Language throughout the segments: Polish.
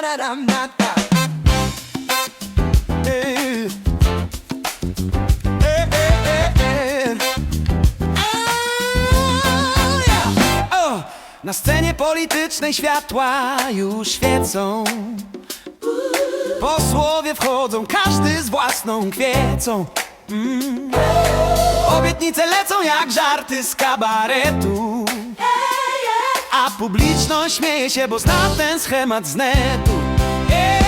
Tararam, na, ta. Ej. Ej, ej, ej, ej. A, ja. O! Na scenie politycznej światła już świecą Posłowie wchodzą, każdy z własną kwiecą mm. Obietnice lecą jak żarty z kabaretu A publiczność śmieje się, bo zna ten schemat z netu. Ej!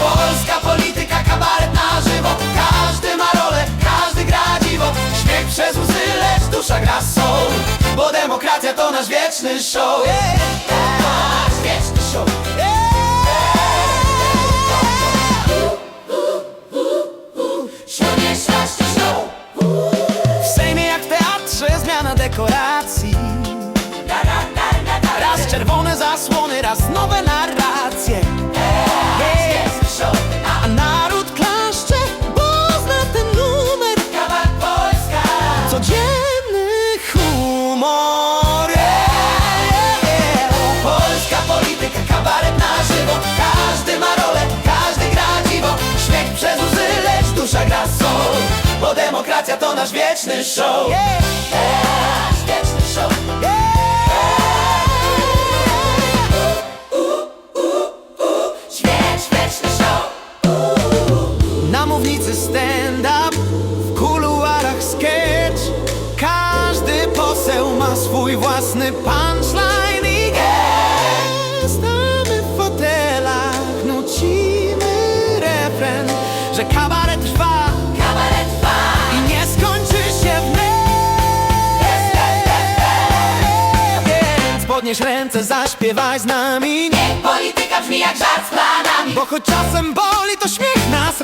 Polska polityka, kabaret na żywo. Każdy ma rolę, każdy gra dziwo. Śmiech przez łzy, lecz dusza gra soul Bo demokracja to nasz wieczny show. Ej! Nasz wieczny show. W Sejmie jak w teatrze zmiana dekoracji zasłony, raz nowe narracje. A naród klaszcze, bo zna ten numer. Codzienny humor. Polska polityka, kabaret na żywo. Każdy ma rolę, każdy gra dziwo. Śmiech przez łzy, lecz dusza gra soul Bo demokracja to nasz wieczny show mównicy stand-up, w kuluarach sketch. Każdy poseł ma swój własny punchline i gest. A my w fotelach nucimy refren Że kabaret trwa, kabaret trwa. I nie skończy się w Więc podnieś ręce, zaśpiewaj z nami. Polityka brzmi jak żart z planami. Bo choć czasem boli, to śmiech